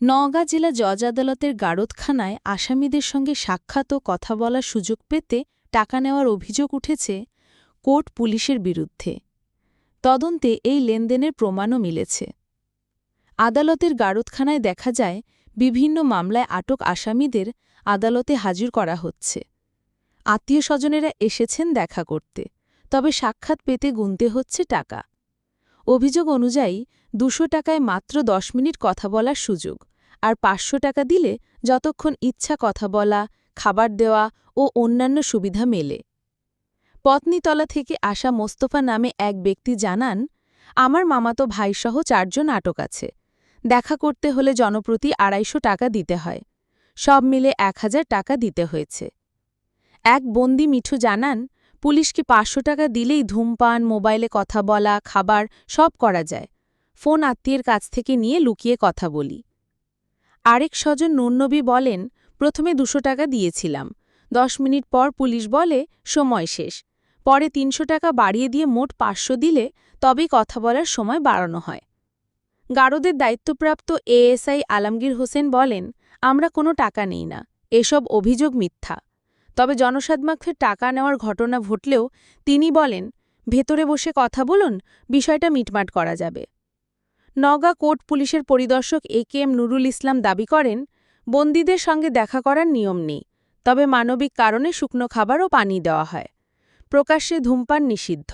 নওগাঁ জেলা জজ আদালতের গারদখানায় আসামিদের সঙ্গে সাক্ষাৎ ও কথা বলার সুযোগ পেতে টাকা নেওয়ার অভিযোগ উঠেছে কোর্ট পুলিশের বিরুদ্ধে। তদন্তে এই লেনদেনের প্রমাণও মিলেছে। আদালতের গারদখানায় দেখা যায়, বিভিন্ন মামলায় আটক আসামিদের আদালতে হাজির করা হচ্ছে। আত্মীয় স্বজনেরা এসেছেন দেখা করতে, তবে সাক্ষাৎ পেতে গুনতে হচ্ছে টাকা। অভিযোগ অনুযায়ী দুশো টাকায় মাত্র দশ মিনিট কথা বলার সুযোগ। আর পাঁচশো টাকা দিলে যতক্ষণ ইচ্ছা কথা বলা, খাবার দেওয়া ও অন্যান্য সুবিধা মেলে। পত্নীতলা থেকে আসা মোস্তফা নামে এক ব্যক্তি জানান, আমার মামাতো ভাইসহ চারজন আটক আছে। দেখা করতে হলে জনপ্রতি আড়াইশো টাকা দিতে হয়। সব মিলে এক হাজার টাকা দিতে হয়েছে। এক বন্দি মিঠু জানান পুলিশকে পাঁচশো টাকা দিলেই ধূমপান, মোবাইলে কথা বলা, খাবার সব করা যায়। ফোন আত্মীয়ের কাছ থেকে নিয়ে লুকিয়ে কথা বলি। আরেক স্বজন নুন্নবী বলেন, প্রথমে দুশো টাকা দিয়েছিলাম। দশ মিনিট পর পুলিশ বলে, সময় শেষ। পরে তিনশো টাকা বাড়িয়ে দিয়ে মোট পাঁচশো দিলে তবেই কথা বলার সময় বাড়ানো হয়। গারদের দায়িত্বপ্রাপ্ত এএসআই আলমগীর হোসেন বলেন, আমরা কোনো টাকা নেই না। এসব অভিযোগ মিথ্যা। তবে জনসাদমাক্ষের টাকা নেওয়ার ঘটনা ঘটলেও তিনি বলেন, ভেতরে বসে কথা বলুন, বিষয়টা মিটমাট করা যাবে। নওগাঁ কোর্ট পুলিশের পরিদর্শক এ কে এম নুরুল ইসলাম দাবি করেন, বন্দীদের সঙ্গে দেখা করার নিয়ম নেই, তবে মানবিক কারণে শুকনো খাবার ও পানি দেওয়া হয়। প্রকাশ্যে ধূমপান নিষিদ্ধ।